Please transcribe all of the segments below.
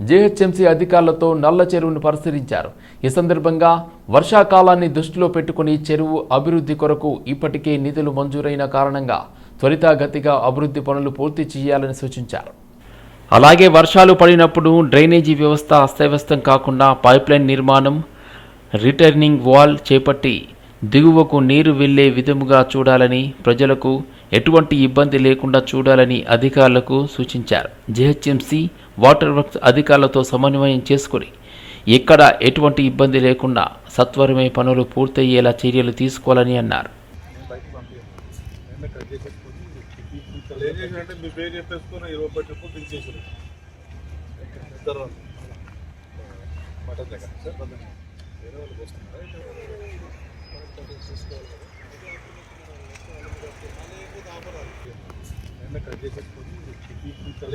GHMC అధికారులతో నల్ల చెరువును పరిశీలించారు. ఈ సందర్భంగా వర్షాకాలాన్ని దృష్టిలో పెట్టుకుని చెరువు అభివృద్ధి కొరకు ఇప్పటికే నిధులు మంజూరైన కారణంగా త్వరితగతిగా అభివృద్ధి పనులు పూర్తి చేయాలని సూచించారు. అలాగే వర్షాలు పడినప్పుడు డ్రైనేజీ వ్యవస్థ అస్తవ్యస్తం కాకుండా పైప్లైన్ నిర్మాణం రిటర్నింగ్ వాల్ చేపట్టి దిగువకు నీరు వెళ్ళే విధముగా చూడాలని ప్రజలకు ఎటువంటి ఇబ్బంది లేకుండా చూడాలని అధికారులకు సూచించారు. జిహెచ్ఎంసీ వాటర్ వర్క్స్ అధికారులతో సమన్వయం చేసుకుని ఎక్కడ ఎటువంటి ఇబ్బంది లేకుండా సత్వరమే పనులు పూర్తయ్యేలా చర్యలు తీసుకోవాలని అన్నారు. చూసుకోవాలి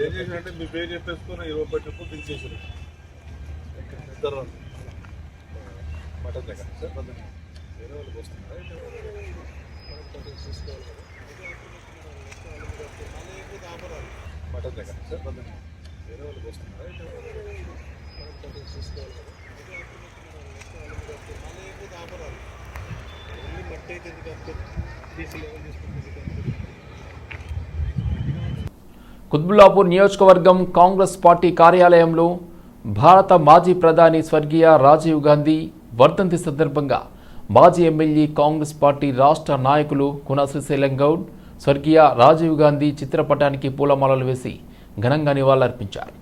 ఏం చేసినంటే మీ పేరు చెప్పేసుకుని ఇరవై పది చెప్పు పిలిచేసారు ఇద్దరు మటన్ దగ్గర. సార్ వేరే వాళ్ళకి వస్తున్నారా మటన్ దగ్గర. సార్ వేరే వాళ్ళకి వస్తున్నారా మటన్ దగ్గర సార్ వేరే వాళ్ళకి వస్తున్నారా కుత్బుల్లాపూర్ నియోజకవర్గం కాంగ్రెస్ పార్టీ కార్యాలయంలో భారత మాజీ ప్రధాని స్వర్గీయ రాజీవ్ గాంధీ వర్ధంతి సందర్భంగా మాజీ ఎమ్మెల్యే కాంగ్రెస్ పార్టీ రాష్ట్ర నాయకులు కునశ్రీశైలం గౌడ్ స్వర్గీయ రాజీవ్ గాంధీ చిత్రపటానికి పూలమాలలు వేసి ఘనంగా నివాళులర్పించారు.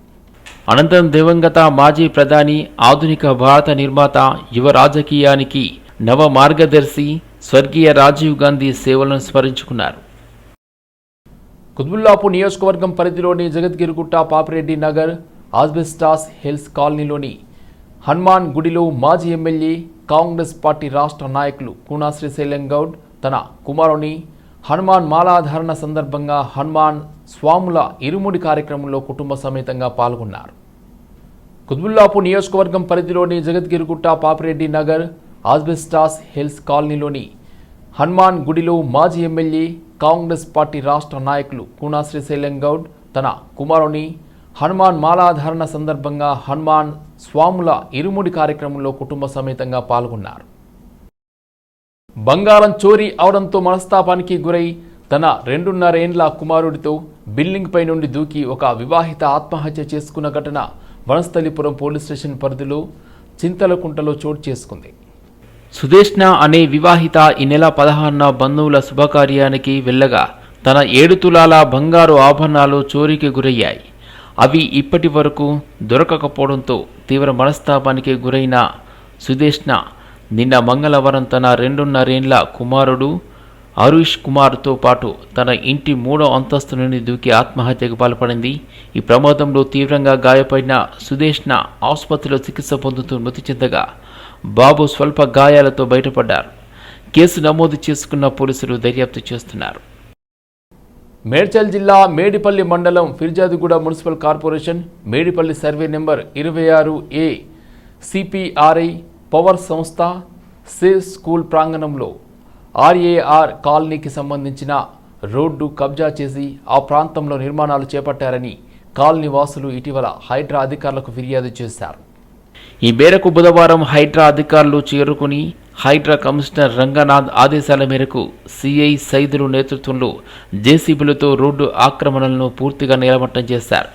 అనంతరం దివంగత మాజీ ప్రధాని ఆధునిక భారత నిర్మాత యువ రాజకీయానికి నవ మార్గదర్శి స్వర్గీయ రాజీవ్ గాంధీ సేవలను స్మరించుకున్నారు. కుతుబుల్లాపూర్ నియోజకవర్గం పరిధిలోని జగద్గిరిగుట్ట పాపిరెడ్డి నగర్ ఆస్బెస్టాస్ హిల్స్ కాలనీలోని హనుమాన్ గుడిలో మాజీ ఎమ్మెల్యే కాంగ్రెస్ పార్టీ రాష్ట్ర నాయకులు కూనా శ్రీశైలం గౌడ్ తన కుమారుని హనుమాన్ మాలాధారణ సందర్భంగా హనుమాన్ స్వాముల ఇరుముడి కార్యక్రమంలో కుటుంబ సమేతంగా పాల్గొన్నారు. కుతుబుల్లాపూర్ నియోజకవర్గం పరిధిలోని జగద్గిరిగుట్ట పాపిరెడ్డి నగర్ ఆస్బెస్టాస్ హిల్స్ కాలనీలోని హనుమాన్ గుడిలో మాజీ ఎమ్మెల్యే కాంగ్రెస్ పార్టీ రాష్ట్ర నాయకులు కూనా శ్రీశైలం గౌడ్ తన కుమారుని హనుమాన్ మాలాధారణ సందర్భంగా హనుమాన్ స్వాముల ఇరుముడి కార్యక్రమంలో కుటుంబ సమేతంగా పాల్గొన్నారు. బంగారం చోరీ అవడంతో మనస్తాపానికి గురై తన రెండున్నరేండ్ల కుమారుడితో బిల్డింగ్ పై నుండి దూకి ఒక వివాహిత ఆత్మహత్య చేసుకున్న ఘటన వనస్థలిపురం పోలీస్ స్టేషన్ పరిధిలో చింతలకుంటలో చోటు చేసుకుంది. సుదేష్ణ అనే వివాహిత ఈ నెల పదహారున బంధువుల శుభకార్యానికి వెళ్ళగా తన ఏడు తులాల బంగారు ఆభరణాలు చోరీకి గురయ్యాయి. అవి ఇప్పటి వరకు దొరకకపోవడంతో తీవ్ర మనస్తాపానికి గురైన సుదేష్ణ నిన్న మంగళవారం తన రెండున్నరేండ్ల కుమారుడు అరుష్ కుమార్తో పాటు తన ఇంటి మూడో అంతస్తు నుండి దూకి ఆత్మహత్యకు పాల్పడింది. ఈ ప్రమాదంలో తీవ్రంగా గాయపడిన సుదేష్ణ ఆసుపత్రిలో చికిత్స పొందుతూ మృతి చెందగా బాబు స్వల్ప గాయాలతో బయటపడ్డారు. కేసు నమోదు చేసుకున్న పోలీసులు దర్యాప్తు చేస్తున్నారు. మేడ్చల్ జిల్లా మేడిపల్లి మండలం Peerzadiguda municipal corporation Medipally survey number ఇరవై ఆరు ఏ సిపిఆర్ఐ పవర్ సంస్థ సే స్కూల్ ప్రాంగణంలో ఆర్ఏఆర్ కాలనీకి సంబంధించిన రోడ్డు కబ్జా చేసి ఆ ప్రాంతంలో నిర్మాణాలు చేపట్టారని కాలనీ వాసులు ఇటీవల హైడ్రా అధికారులకు ఫిర్యాదు చేశారు. ఈ మేరకు బుధవారం హైడ్రా అధికారులు చేరుకుని హైడ్రా కమిషనర్ రంగనాథ్ ఆదేశాల మేరకు సిఐ సైదులు నేతృత్వంలో జేసీబీలతో రోడ్డు ఆక్రమణలను పూర్తిగా నిలమట్టం చేశారు.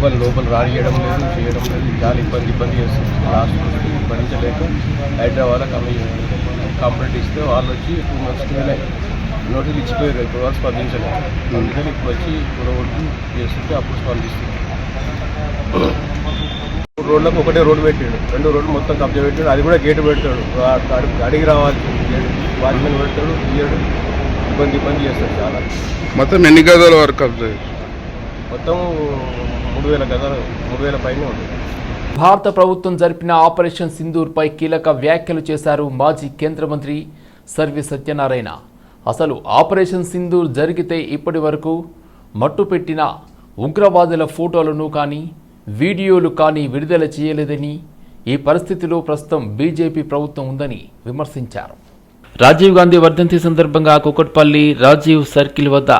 ఎవరు లోపల రానియడం లేదు చేయడం లేదు. చాలా ఇబ్బంది ఇబ్బంది చేస్తుంది. లాస్ట్ భరించలేక హైదరాబాద్ కమి కంప్లైంట్ ఇస్తే వాళ్ళు వచ్చి టూ మంత్స్ ಮೇಲೆ నోటీస్ ఇచ్చిపోయారు. ఇప్పుడు వాళ్ళు స్పందించలేదు. అందుకని ఇప్పుడు వచ్చి కూడగొట్టు చేస్తుంటే అప్పుడు స్పందిస్తుంది. రోడ్లకు ఒకటే రోడ్డు పెట్టాడు. రెండు రోడ్లు మొత్తం కబ్జా పెట్టాడు. అది కూడా గేటు పెడతాడు. అడిగి రావాలి. వాచ్మెన్ పెడతాడు తీయడు. ఇబ్బంది ఇబ్బంది చేస్తాడు చాలా. మొత్తం ఎన్ని గదాల వరకు కబ్జా మొత్తం మూడు వేల గదాలు మూడు వేల పైన ఉంటుంది భారత ప్రభుత్వం జరిపిన ఆపరేషన్ సింధూర్పై కీలక వ్యాఖ్యలు చేశారు మాజీ కేంద్ర మంత్రి సర్వి సత్యనారాయణ. అసలు ఆపరేషన్ సింధూర్ జరిగితే ఇప్పటి వరకు మట్టుపెట్టిన ఉగ్రవాదుల ఫోటోలను కానీ వీడియోలు కానీ విడుదల చేయలేదని ఈ పరిస్థితిలో ప్రస్తుతం బీజేపీ ప్రభుత్వం ఉందని విమర్శించారు. రాజీవ్ గాంధీ వర్ధంతి సందర్భంగా కుకట్పల్లి రాజీవ్ సర్కిల్ వద్ద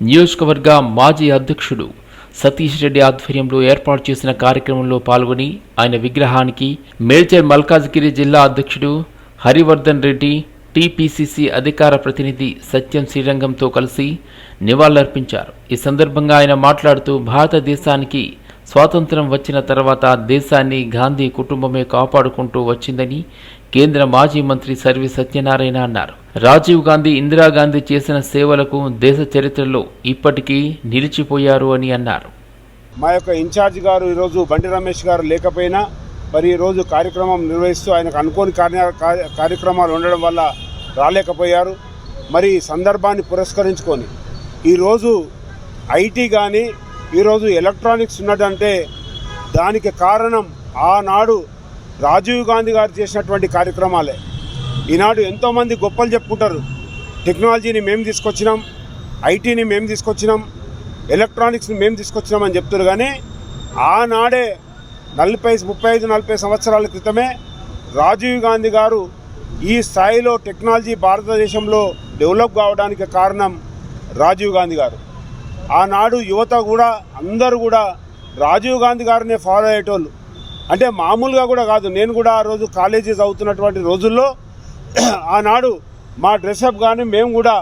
నియోజకవర్గ మాజీ అధ్యక్షుడు సతీష్ రెడ్డి ఆధ్వర్యంలో ఏర్పాటు చేసిన కార్యక్రమంలో పాల్గొని ఆయన విగ్రహానికి మేడ్చల్ మల్కాజ్గిరి జిల్లా అధ్యక్షుడు హరివర్ధన్ రెడ్డి టీపీసీసీ అధికార ప్రతినిధి సత్యం శ్రీరంగంతో కలిసి నివాళులర్పించారు. ఈ సందర్భంగా ఆయన మాట్లాడుతూ భారతదేశానికి స్వాతంత్రం వచ్చిన తర్వాత దేశాన్ని గాంధీ కుటుంబమే కాపాడుకుంటూ వచ్చిందని కేంద్ర మాజీ మంత్రి సర్వి సత్యనారాయణ అన్నారు. రాజీవ్ గాంధీ ఇందిరాగాంధీ చేసిన సేవలకు దేశ చరిత్రలో ఇప్పటికీ నిలిచిపోయారు అని అన్నారు. మా యొక్క ఇన్ఛార్జ్ గారు ఈరోజు బండి రమేష్ గారు లేకపోయినా మరి ఈరోజు కార్యక్రమం నిర్వహిస్తూ ఆయనకు అనుకోని కార్యక్రమాలు ఉండడం వల్ల రాలేకపోయారు. మరి సందర్భాన్ని పురస్కరించుకొని ఈరోజు ఐటీ కానీ ఈరోజు ఎలక్ట్రానిక్స్ ఉన్నదంటే దానికి కారణం ఆనాడు రాజీవ్ గాంధీ గారు చేసినటువంటి కార్యక్రమాలే. ఈనాడు ఎంతోమంది గొప్పలు చెప్పుకుంటారు. టెక్నాలజీని మేము తీసుకొచ్చినాం ఐటీని మేము తీసుకొచ్చినాం ఎలక్ట్రానిక్స్ని మేము తీసుకొచ్చినామని చెప్తారు కానీ ఆనాడే నలభై ముప్పై ఐదు నలభై సంవత్సరాల క్రితమే రాజీవ్ గాంధీ గారు ఈ స్థాయిలో టెక్నాలజీ భారతదేశంలో డెవలప్ కావడానికి కారణం రాజీవ్ గాంధీ గారు. ఆనాడు యువత కూడా అందరూ కూడా రాజీవ్ గాంధీ గారినే ఫాలో అయ్యేటోళ్ళు. అంటే మామూలుగా కూడా కాదు. నేను కూడా ఆ రోజు కాలేజీ చదువుతున్నటువంటి రోజుల్లో ఆనాడు మా డ్రెస్అప్ కానీ మేము కూడా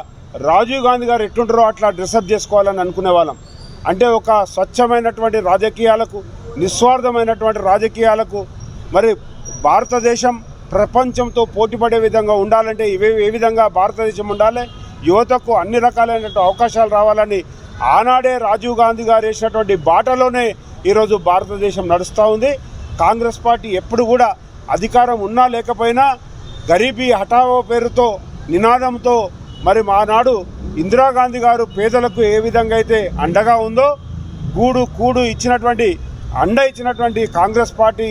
రాజీవ్ గాంధీ గారు ఎట్లుంటారో అట్లా డ్రెస్అప్ చేసుకోవాలని అనుకునే వాళ్ళం. అంటే ఒక స్వచ్ఛమైనటువంటి రాజకీయాలకు నిస్వార్థమైనటువంటి రాజకీయాలకు మరి భారతదేశం ప్రపంచంతో పోటీపడే విధంగా ఉండాలంటే ఇవే ఏ విధంగా భారతదేశం ఉండాలి? యువతకు అన్ని రకాలైనటువంటి అవకాశాలు రావాలని ఆనాడే రాజీవ్ గాంధీ గారు వేసినటువంటి బాటలోనే ఈరోజు భారతదేశం నడుస్తూ ఉంది. కాంగ్రెస్ పార్టీ ఎప్పుడు కూడా అధికారం ఉన్నా లేకపోయినా గరీబీ హఠావో పేరుతో నినాదంతో మరి మానాడు ఇందిరాగాంధీ గారు పేదలకు ఏ విధంగా అయితే అండగా ఉందో గూడు కూడు ఇచ్చినటువంటి అండ ఇచ్చినటువంటి కాంగ్రెస్ పార్టీ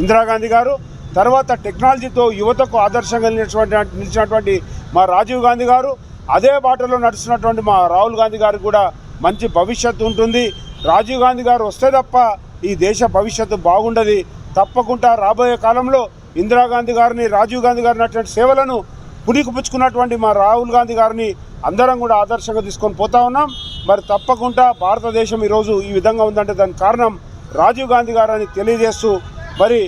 ఇందిరాగాంధీ గారు తర్వాత టెక్నాలజీతో యువతకు ఆదర్శంగా నిలిచినటువంటి నిలిచినటువంటి మా రాజీవ్ గాంధీ గారు అదే బాటలో నడుస్తున్నటువంటి మా రాహుల్ గాంధీ గారు కూడా మంచి భవిష్యత్తు ఉంటుంది. రాజీవ్ గాంధీ గారు వస్తే తప్ప ఈ దేశ భవిష్యత్తు బాగుండదు. తప్పకుండా రాబోయే కాలంలో ఇందిరాగాంధీ గారిని రాజీవ్ గాంధీ గారిని అటువంటి సేవలను పుణికిపుచ్చుకున్నటువంటి మా రాహుల్ గాంధీ గారిని అందరం కూడా ఆదర్శంగా తీసుకొని పోతా ఉన్నాం. మరి తప్పకుండా భారతదేశం ఈరోజు ఈ విధంగా ఉందంటే దానికి కారణం రాజీవ్ గాంధీ గారు అని తెలియజేస్తూ మరి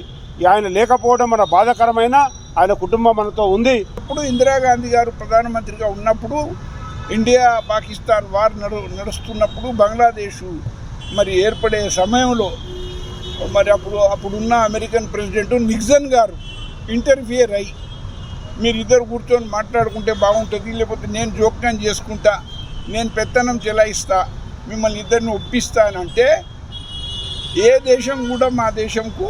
ఆయన లేకపోవడం మన బాధాకరమైన ఆయన కుటుంబం మనతో ఉంది. ఇప్పుడు ఇందిరాగాంధీ గారు ప్రధానమంత్రిగా ఉన్నప్పుడు ఇండియా పాకిస్తాన్ వార్ నడు నడుస్తున్నప్పుడు బంగ్లాదేశు మరి ఏర్పడే సమయంలో మరి అప్పుడు అప్పుడున్న అమెరికన్ ప్రెసిడెంట్ నిక్సన్ గారు ఇంటర్ఫియర్ అయ్యి మీరు ఇద్దరు కూర్చొని మాట్లాడుకుంటే బాగుంటుంది లేకపోతే నేను జోక్యం చేసుకుంటా నేను పెత్తనం చెలాయిస్తా మిమ్మల్ని ఇద్దరిని ఒప్పిస్తానంటే ఏ దేశం కూడా మా దేశంకు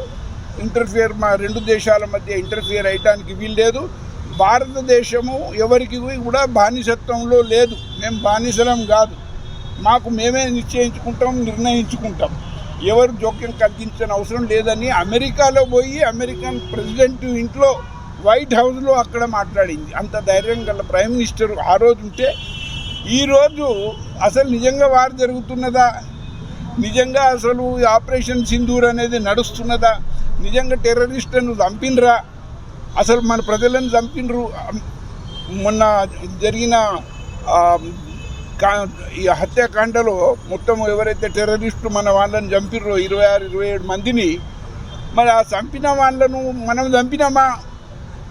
ఇంటర్ఫియర్ మా రెండు దేశాల మధ్య ఇంటర్ఫియర్ అయ్యడానికి వీల్లేదు. భారతదేశము ఎవరికి కూడా బానిసత్వంలో లేదు. మేము బానిసలం కాదు. మాకు మేమే నిశ్చయించుకుంటాం నిర్ణయించుకుంటాం. ఎవరు జోక్యం కలిగించని అవసరం లేదని అమెరికాలో పోయి అమెరికన్ ప్రెసిడెంట్ ఇంట్లో వైట్ హౌస్లో అక్కడ మాట్లాడింది. అంత ధైర్యం గల ప్రైమ్ మినిస్టర్ ఆ రోజు ఉంటే ఈరోజు అసలు నిజంగా వారు జరుగుతున్నదా? నిజంగా అసలు ఈ ఆపరేషన్ సింధూర్ అనేది నడుస్తున్నదా? నిజంగా టెర్రరిస్టులను చంపినరా? అసలు మన ప్రజలను చంపినరు? మొన్న జరిగిన ఈ హత్యాకాండలో మొత్తం ఎవరైతే టెర్రరిస్టు మన వాళ్ళని చంపిర్రో ఇరవై ఆరు ఇరవై ఏడు మందిని మరి ఆ చంపిన వాళ్ళను మనం చంపినామా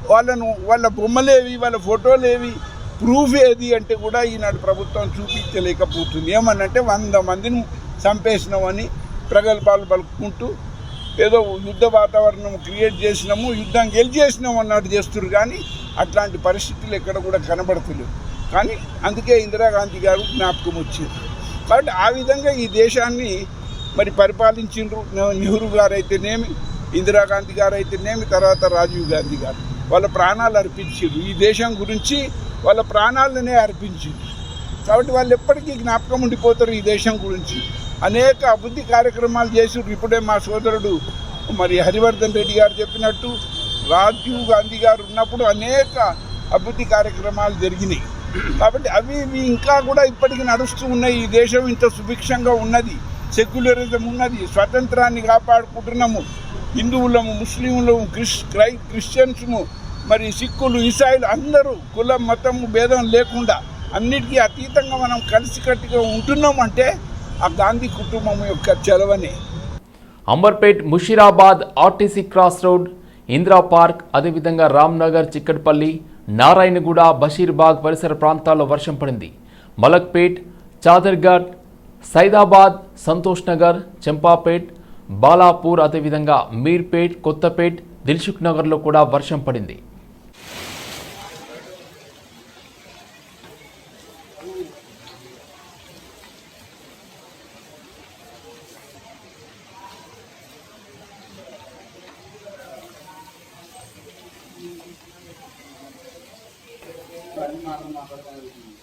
వాళ్ళను వాళ్ళ బొమ్మలేవి వాళ్ళ ఫోటోలేవి ప్రూఫ్ ఏది అంటే కూడా ఈనాడు ప్రభుత్వం చూపించలేకపోతుంది. ఏమనంటే వంద మందిని చంపేసినామని ప్రగల్భాలు పలుకుంటూ ఏదో యుద్ధ వాతావరణం క్రియేట్ చేసినాము యుద్ధం గెలిచేసినాము అన్నట్టు చేస్తున్నారు కానీ అట్లాంటి పరిస్థితులు ఎక్కడ కూడా కనబడతలేవు కానీ అందుకే ఇందిరాగాంధీ గారు జ్ఞాపకం వచ్చింది. కాబట్టి ఆ విధంగా ఈ దేశాన్ని మరి పరిపాలించిండ్రు నెహ్రూ గారు అయితేనేమి ఇందిరాగాంధీ గారు అయితేనేమి తర్వాత రాజీవ్ గాంధీ గారు. వాళ్ళ ప్రాణాలు అర్పించారు ఈ దేశం గురించి వాళ్ళ ప్రాణాలనే అర్పించారు కాబట్టి వాళ్ళు ఎప్పటికీ జ్ఞాపకం ఉండిపోతారు ఈ దేశం గురించి. అనేక అభివృద్ధి కార్యక్రమాలు చేసి ఇప్పుడే మా సోదరుడు మరి హరివర్ధన్ రెడ్డి గారు చెప్పినట్టు రాజీవ్ గాంధీ గారు ఉన్నప్పుడు అనేక అభివృద్ధి కార్యక్రమాలు జరిగినాయి. కాబట్టి అవి ఇవి ఇంకా కూడా ఇప్పటికీ నడుస్తూ ఉన్నాయి. ఈ దేశం ఇంత సుభిక్షంగా ఉన్నది సెక్యులరిజం ఉన్నది స్వతంత్రాన్ని కాపాడుకుంటున్నాము. హిందువులము ముస్లింలము క్రిస్ క్రై క్రిస్టియన్స్ము మరి సిక్కులు ఇసాయిలు అందరూ కులం మతము భేదం లేకుండా అన్నిటికీ అతీతంగా మనం కలిసికట్టుగా ఉంటున్నాం అంటే ఆ గాంధీ కుటుంబం యొక్క చలవనే. Amberpet Musheerabad RTC cross road Indira park అదేవిధంగా రామ్నగర్ చిక్కడపల్లి నారాయణగూడ బషీర్బాగ్ పరిసర ప్రాంతాల్లో వర్షం పడింది. మలక్పేట్ చాదర్ఘాట్ సైదాబాద్ సంతోష్ నగర్ చెంపాపేట్ బాలాపూర్ అదేవిధంగా మీర్పేట్ కొత్తపేట్ దిల్సుఖ్ నగర్లో కూడా వర్షం పడింది. Banyumas.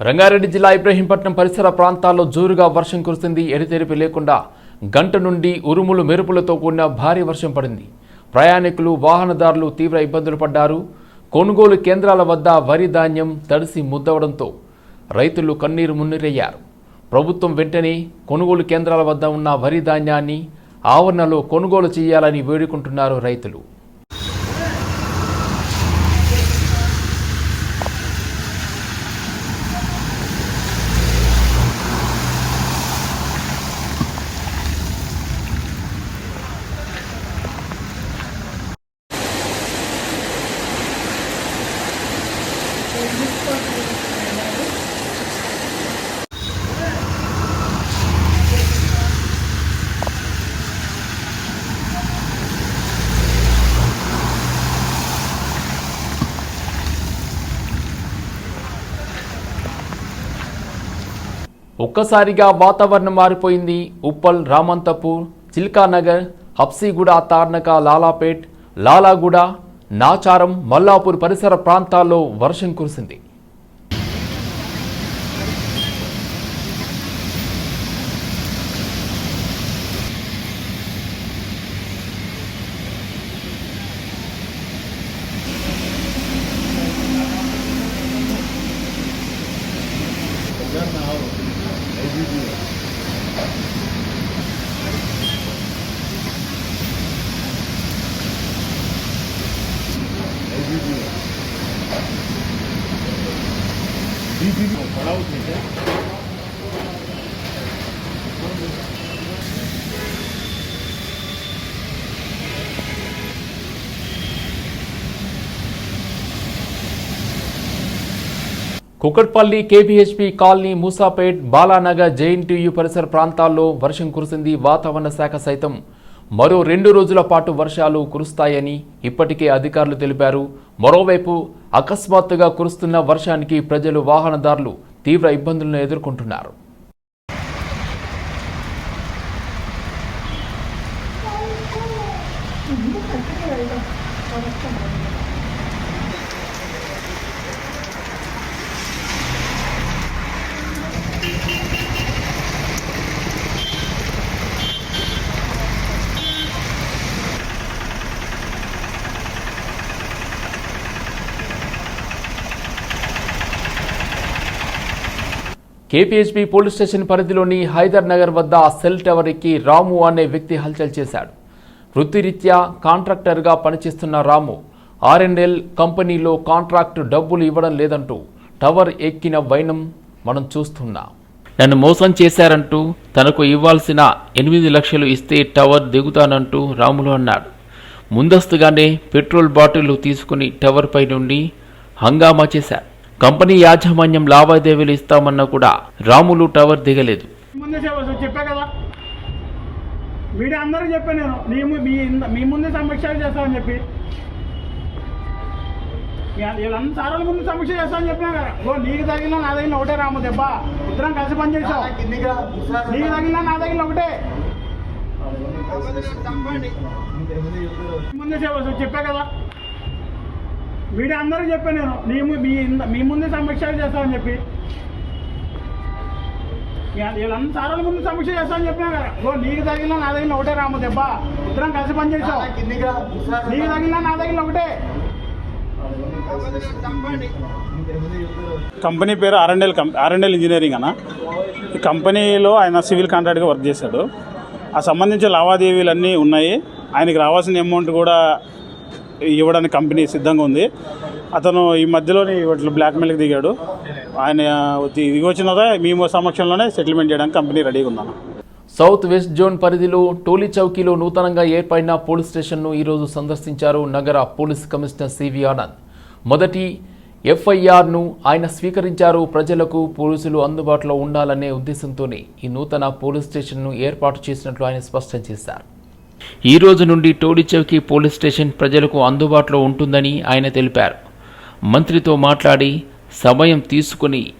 రంగారెడ్డి జిల్లా ఇబ్రహీంపట్నం పరిసర ప్రాంతాల్లో జోరుగా వర్షం కురిసింది. ఎడతెరిపి లేకుండా గంట నుండి ఉరుములు మెరుపులతో కూడిన భారీ వర్షం పడింది. ప్రయాణికులు వాహనదారులు తీవ్ర ఇబ్బందులు పడ్డారు. కొనుగోలు కేంద్రాల వద్ద వరి ధాన్యం తడిసి ముద్దవడంతో రైతులు కన్నీరు మున్నీరయ్యారు. ప్రభుత్వం వెంటనే కొనుగోలు కేంద్రాల వద్ద ఉన్న వరి ధాన్యాన్ని ఆవరణలో కొనుగోలు చేయాలని వేడుకుంటున్నారు రైతులు. ఒక్కసారిగా వాతావరణం మారిపోయింది. ఉప్పల్ రామంతపూర్ చిల్కానగర్ హప్సిగూడ తార్నక లాలాపేట్ లాలాగూడ నాచారం మల్లాపూర్ పరిసర ప్రాంతాల్లో వర్షం కురిసింది. Kukatpally KBHP colony Moosapet Balanagar JNTU పరిసర ప్రాంతాల్లో వర్షం కురిసింది వాతావరణ శాఖ సైతం. మరో రెండు రోజుల పాటు వర్షాలు కురుస్తాయని ఇప్పటికే అధికారులు తెలిపారు. మరోవైపు అకస్మాత్తుగా కురుస్తున్న వర్షానికి ప్రజలు వాహనదారులు తీవ్ర ఇబ్బందులను ఎదుర్కొంటున్నారు. కేపీహెచ్బీ పోలీస్ స్టేషన్ పరిధిలోని హైదర్ నగర్ వద్ద సెల్ టవర్ ఎక్కి రాము అనే వ్యక్తి హల్చల్ చేశాడు. వృత్తిరీత్యా కాంట్రాక్టర్గా పనిచేస్తున్న రాము ఆర్ఎన్ఎల్ కంపెనీలో కాంట్రాక్ట్ డబ్బులు ఇవ్వడం లేదంటూ టవర్ ఎక్కిన వైనం మనం చూస్తున్నాం. నన్ను మోసం చేశారంటూ తనకు ఇవ్వాల్సిన ఎనిమిది లక్షలు ఇస్తే టవర్ దిగుతానంటూ రాములు అన్నాడు. ముందస్తుగానే పెట్రోల్ బాటిల్లు తీసుకుని టవర్ పై నుండి హంగామా చేశారు కంపెనీ యాజమాన్యం లావాదేవీలు ఇస్తామన్నా కూడా రాములు టవర్ దిగలేదు. ముందే చెప్ప- చెప్పా కదా. మీడియా అందరూ చెప్పాను నేను ము- ముందే సమీక్షలు చేస్తామని చెప్పి. సారాల ముందు సమీక్ష చేస్తామని చెప్పినా కదా. ఓ నీకు తగిలిన నా తగిలిన ఒకటే రాము దెబ్బ. ఇద్దరం కలిసి నీకు తగిలిన నా తగిలిన ఒకటే. ముందే చెప్పా కదా. మీడియా అందరూ చెప్పాను నేను నీ ము- మీ ముందే సమీక్షలు చేస్తామని చెప్పి. వీళ్ళ- వీళ్ళందరూ సారాల ముందు సమీక్ష చేస్తామని చెప్పినా కదా. ఓ నీకు తగిలిన నా తగిలిన ఒకటే రాము దెబ్బ. ఇద్దరం కలిసి పని చేసాం. నీకు తగిలిన నా తగిలిన ఒకటే. కంపెనీ పేరు ఆర్ఎండ్ఎల్ ఆర్ఎండ్ఎల్ ఇంజనీరింగ్ అన్న. ఈ కంపెనీలో ఆయన సివిల్ కాంట్రాక్ట్గా వర్క్ చేశాడు. ఆ సంబంధించిన లావాదేవీలన్నీ ఉన్నాయి. ఆయనకి రావాల్సిన అమౌంట్ కూడా ఇవ్వడానికి కంపెనీ సిద్ధంగా ఉంది. అతను ఈ మధ్యలోనే ఇట్లా బ్లాక్మెయిల్కి దిగాడు. ఆయన దిగి వచ్చిన తర్వాత మేము సమక్షంలోనే సెటిల్మెంట్ చేయడానికి కంపెనీ రెడీగా ఉందన్న సౌత్ వెస్ట్ జోన్ పరిధిలో టోలీ చౌకీలో నూతనంగా ఏర్పడిన పోలీస్ స్టేషన్ను ఈరోజు సందర్శించారు నగర పోలీస్ కమిషనర్ సివి ఆనంద్. మొదటి ఎఫ్ఐఆర్ను ఆయన స్వీకరించారు. ప్రజలకు పోలీసులు అందుబాటులో ఉండాలనే ఉద్దేశంతోనే ఈ నూతన పోలీస్ స్టేషన్ను ఏర్పాటు చేసినట్లు ఆయన స్పష్టం చేశారు. ఈ రోజు నుండి టోలీ పోలీస్ స్టేషన్ ప్రజలకు అందుబాటులో ఉంటుందని ఆయన తెలిపారు. మంత్రితో మాట్లాడి సమయం తీసుకుని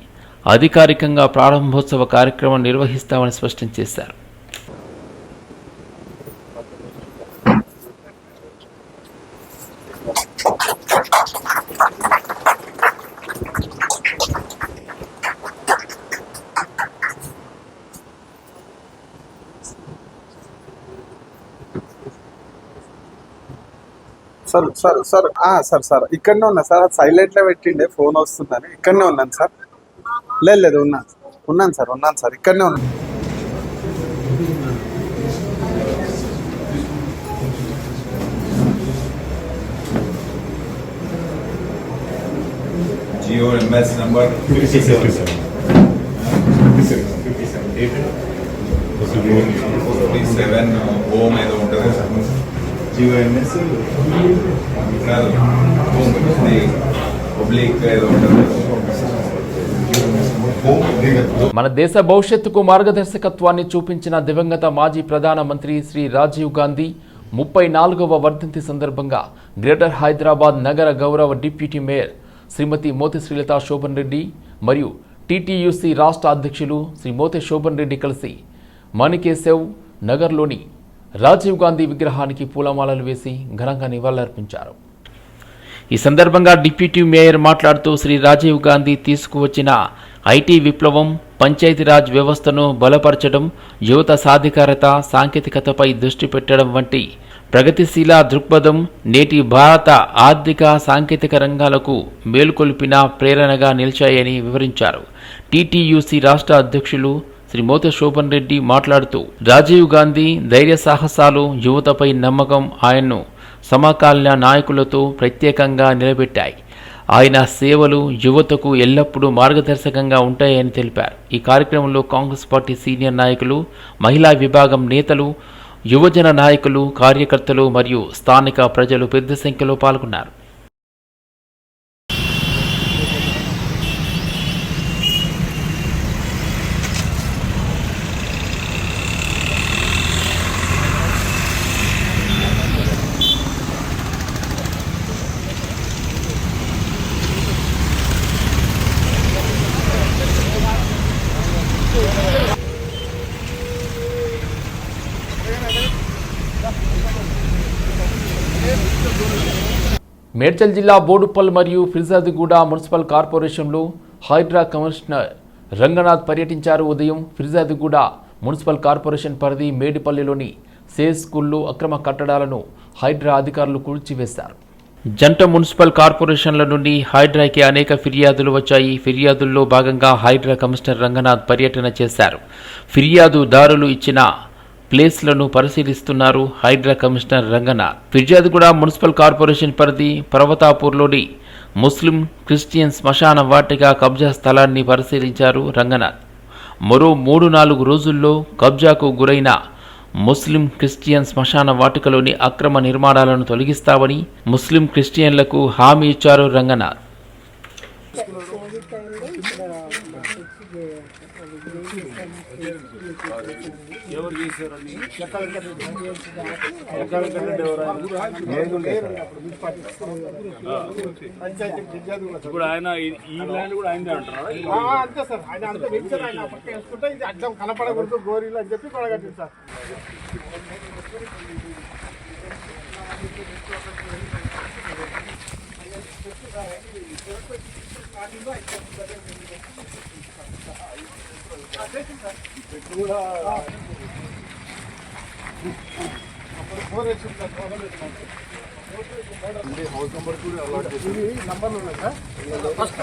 అధికారికంగా ప్రారంభోత్సవ కార్యక్రమం నిర్వహిస్తామని స్పష్టం చేశారు. సార్ సార్ సార్ ఆ, సార్ సార్ ఇక్కడనే ఉన్నా సార్ సైలెంట్లో పెట్టిండే ఫోన్ వస్తుందని ఇక్కడనే ఉన్నాను సార్ లేదు లేదు ఉన్నాను ఉన్నాను సార్ ఉన్నాను సార్ ఇక్కడనే ఉన్నాను Jio MS number fifty seven home ఏదో ఉంటుంది సార్ జియో ఎంఎస్ కాదు హోమ్ ఇది పబ్లిక్ ఏదో ఉంటుంది మన దేశ భవిష్యత్తుకు మార్గదర్శకత్వాన్ని చూపించిన దివంగత మాజీ ప్రధానమంత్రి శ్రీ రాజీవ్ గాంధీ ముప్పై నాలుగవ వర్ధంతి సందర్భంగా గ్రేటర్ హైదరాబాద్ నగర గౌరవ డిప్యూటీ మేయర్ శ్రీమతి మోతి శ్రీలత శోభన్ రెడ్డి మరియు టీటీయూసీ రాష్ట్ర అధ్యక్షులు శ్రీ మోతి శోభన్ రెడ్డి కలిసి మణికేశవ్ నగర్లోని రాజీవ్ గాంధీ విగ్రహానికి పూలమాలలు వేసి ఘనంగా నివాళులర్పించారు. ఈ సందర్భంగా డిప్యూటీ మేయర్ మాట్లాడుతూ శ్రీ రాజీవ్ గాంధీ తీసుకువచ్చిన ఐటీ విప్లవం పంచాయతీరాజ్ వ్యవస్థను బలపరచడం యువత సాధికారత సాంకేతికతపై దృష్టి పెట్టడం వంటి ప్రగతిశీల దృక్పథం నేటి భారత ఆర్థిక సాంకేతిక రంగాలకు మేలుకొల్పిన ప్రేరణగా నిలిచాయని వివరించారు. టీటీయూసీ రాష్ట్ర అధ్యక్షులు శ్రీ మోత శోభన్ రెడ్డి మాట్లాడుతూ రాజీవ్ గాంధీ ధైర్య సాహసాలు యువతపై నమ్మకం ఆయన్ను సమకాలీన నాయకులతో ప్రత్యేకంగా నిలబెట్టాయి. ఆయన సేవలు యువతకు ఎల్లప్పుడూ మార్గదర్శకంగా ఉంటాయని తెలిపారు. ఈ కార్యక్రమంలో కాంగ్రెస్ పార్టీ సీనియర్ నాయకులు మహిళా విభాగం నేతలు యువజన నాయకులు కార్యకర్తలు మరియు స్థానిక ప్రజలు పెద్ద సంఖ్యలో పాల్గొన్నారు. మేడ్చల్ జిల్లా బోడుప్పల్ మరియు ఫిర్జాదిగూడ మున్సిపల్ కార్పొరేషన్లో హైడ్రా కమిషనర్ రంగనాథ్ పర్యటించారు. ఉదయం ఫిర్జాదిగూడ మున్సిపల్ కార్పొరేషన్ పరిధి మేడిపల్లిలోని సే స్కూల్లో అక్రమ కట్టడాలను హైడ్రా అధికారులు కూల్చివేశారు. జంట మున్సిపల్ కార్పొరేషన్ల నుండి హైడ్రాకి అనేక ఫిర్యాదులు వచ్చాయి. ఫిర్యాదుల్లో భాగంగా హైడ్రా కమిషనర్ రంగనాథ్ పర్యటన చేశారు. ఫిర్యాదుదారులు ఇచ్చిన ప్లేస్లను పరిశీలిస్తున్నారు HYDRAA commissioner Ranganath Peerzadiguda municipal corporation పరిధి పర్వతాపూర్లోని ముస్లిం క్రిస్టియన్ శ్మశాన వాటిక కబ్జా స్థలాన్ని పరిశీలించారు రంగనాథ్ మరో మూడు నాలుగు రోజుల్లో కబ్జాకు గురైన ముస్లిం క్రిస్టియన్ శ్మశాన వాటికలోని అక్రమ నిర్మాణాలను తొలగిస్తామని ముస్లిం క్రిస్టియన్లకు హామీ ఇచ్చారు రంగనాథ్ ఎవరు చేశారని ఇప్పుడు ఆయన ఈ- ల్యాండ్ కూడా ఆయన అంటారా? అంతే సార్. ఆయన అంత పెంచారు. ఆయన పక్క వేసుకుంటే ఇది అడ్డం కనపడకూడదు గోరీలు అని చెప్పి పడగట్టింది సార్. నంబర్లు ఉన్నాయి సార్. ఫస్ట్